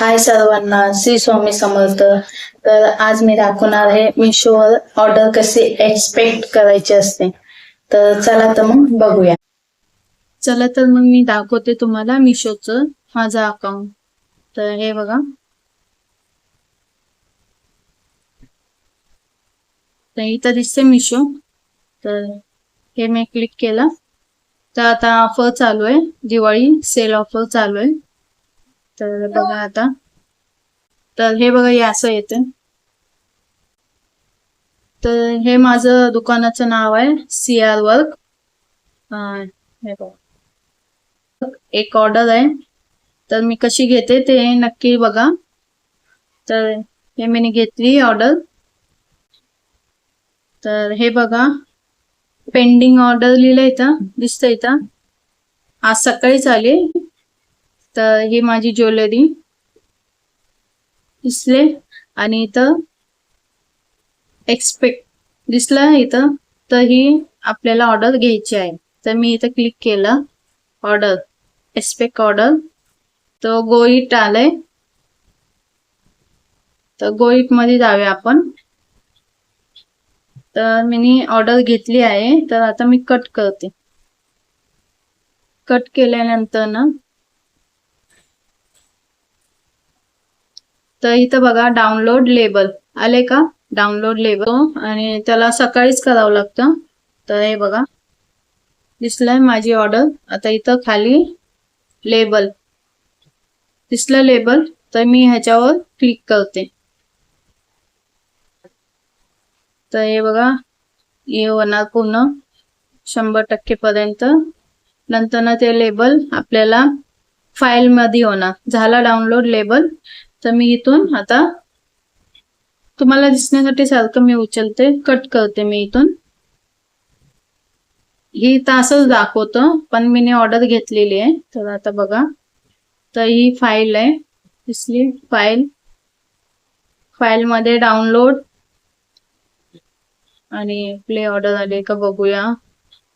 हाय सर्वांना श्री स्वामी समर्थ. तर आज मी दाखवणार आहे मिशोवर ऑर्डर कशी एक्सपेक्ट करायची असते. तर चला तर मग बघूया. चला तर मग मी दाखवते तुम्हाला मिशोचं माझा अकाउंट तर हे बघा. तर इथं दिसते मिशो तर हे मी क्लिक केलं. तर आता ऑफर चालू आहे. दिवाळी सेल ऑफर चालू आहे. तर बघा आता. तर हे बघा हे असं येतं. तर हे माझं दुकानाचं नाव आहे सी आर वर्क हे बघा. एक ऑर्डर आहे. तर मी कशी घेते ते नक्की बघा. तर हे मी घेतली ऑर्डर तर हे बघा. पेंडिंग ऑर्डर लिहिलं इथं दिसतं इथं. आज सकाळीच आली. तर ही माझी ज्वेलरी. दिसले. आणि इथं एक्सपेक्ट दिसलं इथं. तर ही आपल्याला ऑर्डर घ्यायची आहे. तर मी इथं क्लिक केलं. ऑर्डर एक्सपेक्ट ऑर्डर तर गोईट आलंय. तर गोईटमध्ये जाऊया आपण. तर मी ऑर्डर घेतली आहे. तर आता मी कट करते. कट केल्यानंतर ना तर इथं बघा डाउनलोड लेबल आले का? डाउनलोड लेबल आणि त्याला सकाळीच करावं लागतं. तर हे बघा. दिसलंय माझी ऑर्डर आता इथं खाली लेबल दिसलं लेबल तर मी ह्याच्यावर क्लिक करते. तर हे बघा. हे होणार पूर्ण शंभर टक्के पर्यंत नंतर ना ते लेबल आपल्याला फाईल मध्ये होणार. झाला डाउनलोड लेबल तर मी इथून आता तुम्हाला दिसण्यासाठी सारखं मी उचलते कट करते मी इथून. ही तासच दाखवतं पण मी ऑर्डर घेतलेली आहे. तर आता बघा. तर ही फाईल आहे. दिसली फाईल फाईलमध्ये डाउनलोड आणि प्ले ऑर्डर आले का बघूया.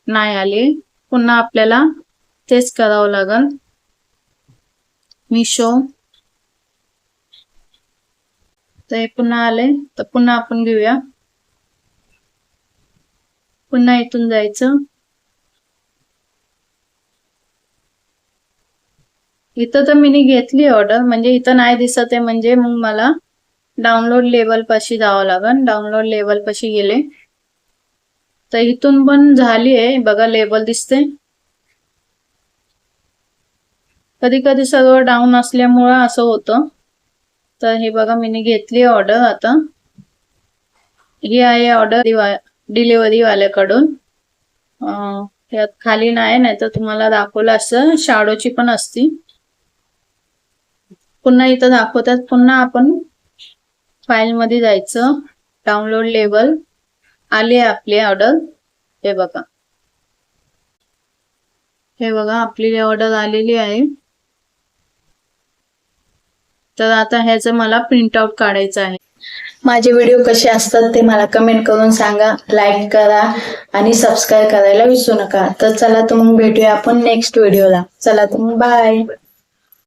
नाही आले. पुन्हा आपल्याला तेच करावं लागेल. मिशो तर हे पुन्हा आले. तर पुन्हा आपण घेऊया. पुन्हा इथून जायचं. इथं तर मी घेतली ऑर्डर म्हणजे इथं नाही दिसत आहे. म्हणजे मग मला डाउनलोड लेवल पाशी जावं लागल डाउनलोड लेवल पाशी गेले. तर इथून पण झाली आहे. बघा लेबल दिसते. कधी कधी सगळं डाऊन असल्यामुळं असं होतं. तर हे बघा मी घेतली ऑर्डर आता. ही आहे ऑर्डर डिलिव्हरीवाल्याकडून यात खाली नाही नाही तर तुम्हाला दाखवलं असं. शाडोची पण असती. पुन्हा इथं दाखवतात. पुन्हा आपण फाईल मध्ये जायचं. डाउनलोड लेबल आली आहे आपली ऑर्डर हे बघा. हे बघा आपली ऑर्डर आलेली आहे. तर आता ह्याचं मला प्रिंट आउट काढायचं आहे. माझे व्हिडिओ कसे असतात ते मला कमेंट करून सांगा लाईक करा आणि सबस्क्राईब करायला विसरू नका. तर चला तर मग भेटूया आपण नेक्स्ट व्हिडिओला चला तर मग बाय